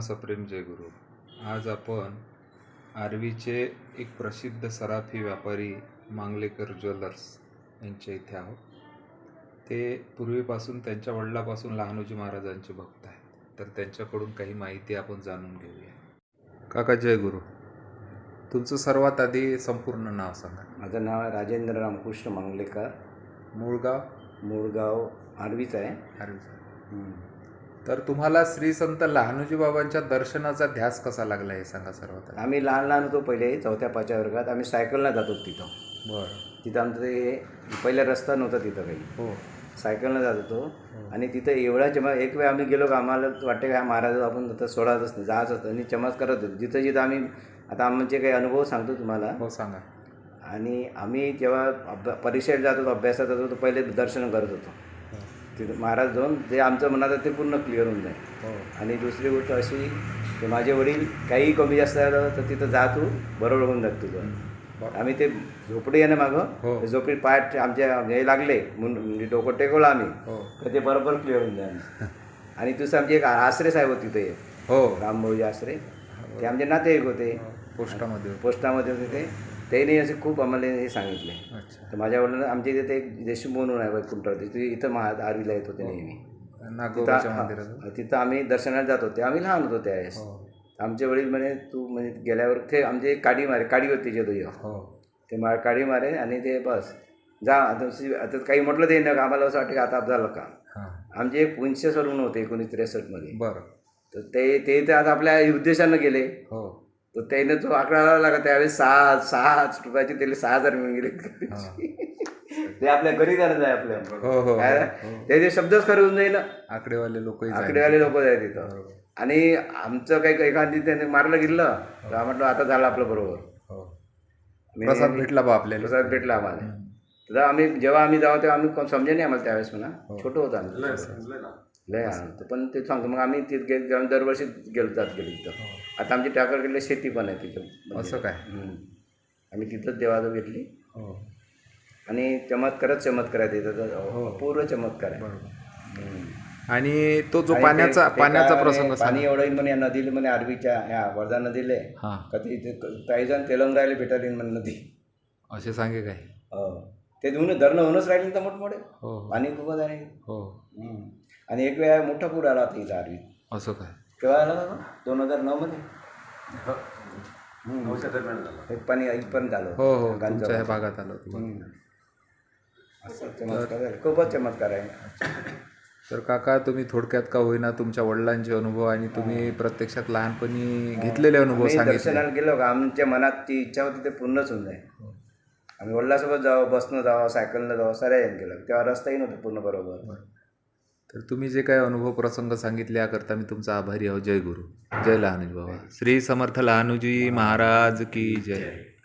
सप्रेम जय गुरु. आज आपण आर्वीचे एक प्रसिद्ध सराफी व्यापारी मांगलेकर ज्वेलर्स यांच्या इथे आहोत. ते पूर्वीपासून त्यांच्या वडिलापासून लहानोजी महाराजांचे भक्त आहेत. तर त्यांच्याकडून काही माहिती आपण जाणून घेऊया. काका जय गुरु. तुमचं सर्वात आधी संपूर्ण नाव सांगा. माझं नाव आहे राजेंद्र रामकृष्ण मंगलेकर. मूळगाव मूळगाव आर्वीच आहे. आर्वी तर तुम्हाला श्री संत लहानोजी बाबांच्या दर्शनाचा ध्यास कसा लागला हे सांगा सर्वात आम्ही लहान लहान होतो पहिले चौथ्या पाचव्या वर्गात. आम्ही सायकलला जात तिथं. बरं. तिथं आमचं ते पहिला रस्ता नव्हता तिथं काही. हो. सायकलनं जात होतो. आणि तिथं एवढा चमा एक वेळ आम्ही गेलो का आम्हाला वाटते का महाराज आपण आता सोडायचंच नाही जायचंच नाही. आणि चमत्कार करत होतो. जिथं जिथं आम्ही आता आमचे काही अनुभव सांगतो तुम्हाला. हो सांगा. आणि आम्ही जेव्हा अभ्या परीक्षेत जात होतो अभ्यासात जात होतो पहिले दर्शन करत होतो. तिथं महाराज जाऊन जे आमचं मनात ते पूर्ण क्लिअर होऊन जाईल. हो. आणि दुसरी गोष्ट अशी की माझे वडील काही कमी जास्त झालं तर तिथं जा तू बरोबर होऊन जात तुझं. आम्ही ते झोपडी आहे ना हो. मागं ते झोपडी पाय आमच्या हे लागले मुं- म्हणजे डोकं टेकवलं आम्ही. हो. तर ते बरोबर क्लिअर होऊन जाईल. आणि दुसरं आमचे एक आश्रे साहेब होते तिथे. हो. रामभाऊजी आश्रे ते आमचे नातेवाईक होते. पोस्टामध्ये. पोस्टामध्ये होते ते. त्यांनी असे खूप आम्हाला हे सांगितले. तर माझ्या वडिलांना आमच्या इथे ते एक देशमुख म्हणून आहे वैकुंठ ते इथं महा आर्वीला येत होते नेहमी. नागोबाच्या तिथं मंदिरात हा, तिथं आम्ही दर्शनाला जात होते. आम्ही लहान होतो त्यावेळेस. हो. आमचे वडील म्हणे तू म्हणजे गेल्यावर ते आमचे काडी मारे काडी होती तिचे तो हो. ते मा काडी मारे आणि ते बस. जा आता काही म्हटलं ते ना आम्हाला असं वाटतं की आता झालं का? हां. आमचे एक सर म्हणून होते एकोणीसशे त्रेसष्टमध्ये. बरं. तर ते ते तर आता आपल्या उद्देशानं गेले. हो. तर त्याने तो आकडा लावला का त्यावेळेस सहा सहा रुपयाचे त्याला सहा हजार मिळून गेले. ते आपल्या घरी जाणं आहे आपल्या. हो हो काय? त्याचे शब्दच खरे होऊन जाईल ना. आकडेवाले लोकही आकडेवाले लोक आहेत तिथं. आणि आमचं काही एखादी त्याने मारलं गेलं तर म्हटलं आता झालं आपलं बरोबर. हो. प्रसाद भेटला बा आपल्याला. प्रसाद भेटला आम्हाला. तर आम्ही जेव्हा आम्ही जाऊ तेव्हा आम्ही कोण समजे नाही आम्हाला त्यावेळेस म्हणा. हो. छोटं होतं आम्ही. लय आनंद पण ते सांगतो मग आम्ही तिथे गे आम्ही दरवर्षी गेलो जात गेलो तिथं आता आमची टाकरकडले शेती पण आहे तिथं. हो. असं काय. आम्ही तिथंच देवाजवळ घेतली. हो. आणि चमत्कारच चमत्कार आहे तिथं हो. पूर्व चमत्कार आहे. आणि तो जो पाण्याचा पाण्याचा प्रसंग पाणी एवढं म्हणे या नदीला म्हणे आरवीच्या ह्या वर्धा नदीले. हां. का ते इथे काही जण तेलंग राहिले भेटत येईल म्हणे नदी. असे सांगे काय? हो. ते दोन धरणं होऊनच राहिले तर मोठमोठे. हो. हो पाणी खूपच आहे. हो. आणि एक वेळा मोठा पूर आला होता इथं आरवीत असं काय? केव्हा आला होता दोन हजार नऊ मध्ये. हम्म. एक पाणी इथपर्यंत आलं हो हो. गांजा तुमच्या ह्या वाजून. भागात आलं होतं. हम्म. असं चमत्कार झाले. खूपच चमत्कार आहे. तर काका तुम्ही थोडक्यात का होईना तुमच्या वडिलांचे अनुभव आणि तुम्ही प्रत्यक्षात लहानपणी घेतलेले अनुभव आम्ही सांगितले. दर्शनाला गेलो का आमच्या मनात ती इच्छा होती ते पूर्णच होऊन जाईल. आम्ही वडिलासोबत जावं बसनं जावं सायकलनं जावं साऱ्या गेलं. तेव्हा रस्ताही नव्हता पूर्ण बरोबर. तर तुम्ही जे काही अनुभव प्रसंग सांगितले याकरता मी तुमचा आभारी आहो. जय गुरु. जय लहानुजी बाबा. श्री समर्थ लहानूजी महाराज की जय.